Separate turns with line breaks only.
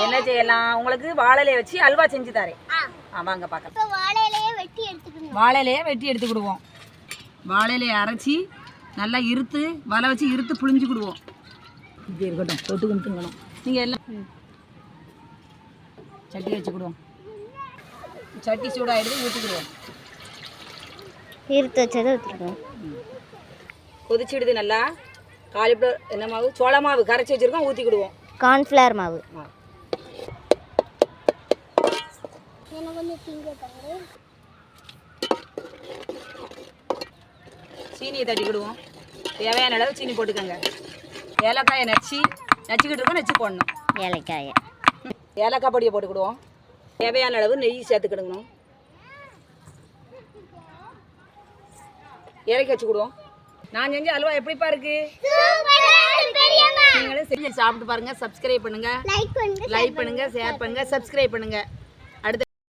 என்ன செய்யலாம்? உங்களுக்கு வாழலையை வச்சு அல்வா செஞ்சு தரேன். ஆ. வாங்க பார்க்கலாம்.
வாழையிலேயே வெட்டி எடுத்துக்கணும்.
வாழையிலையே வெட்டி எடுத்துக்கிடுவோம். வாழையிலையை அரைச்சி நல்லா இருத்து வலை வச்சு இருத்து புழிஞ்சுக்கிடுவோம். இப்படி இருக்கட்டும் தொட்டு கும்பிட்டுங்கணும். நீங்கள் எல்லாம் சட்டி வச்சுக்கிடுவோம். சட்டி சூடாகிடுது ஊற்றிக்கிடுவோம்
இருத்து வச்சதை ஊற்றிக்கணும்
கொதிச்சிடுது நல்லா? காலிஃப்ளவர் என்ன மாவு? சோள மாவு கரைச்சி வச்சுருக்கோம் ஊற்றிக்கிடுவோம்
கார்ன்ஃப்ளவர் மாவு.
சீனியை தட்டிக்கிடுவோம் தேவையான அளவு சீனி போட்டுக்கோங்க. ஏலக்காயை நச்சு நச்சுக்கிட்டு இருக்கோம் நச்சு போடணும்.
ஏலக்காயை.
ஏலக்காய் பொடியை போட்டுக்கிடுவோம் தேவையான அளவு நெய் சேர்த்துக்கிடுங்கணும் இறக்கி வச்சுக்கிடுவோம் நான் செஞ்ச அல்வா எப்படிப்பா இருக்கு? நீங்களும் செஞ்சு சாப்பிட்டு பாருங்க சப்ஸ்கிரைப்
பண்ணுங்க.
லைக் பண்ணுங்க ஷேர் பண்ணுங்க. சப்ஸ்கிரைப் பண்ணுங்க.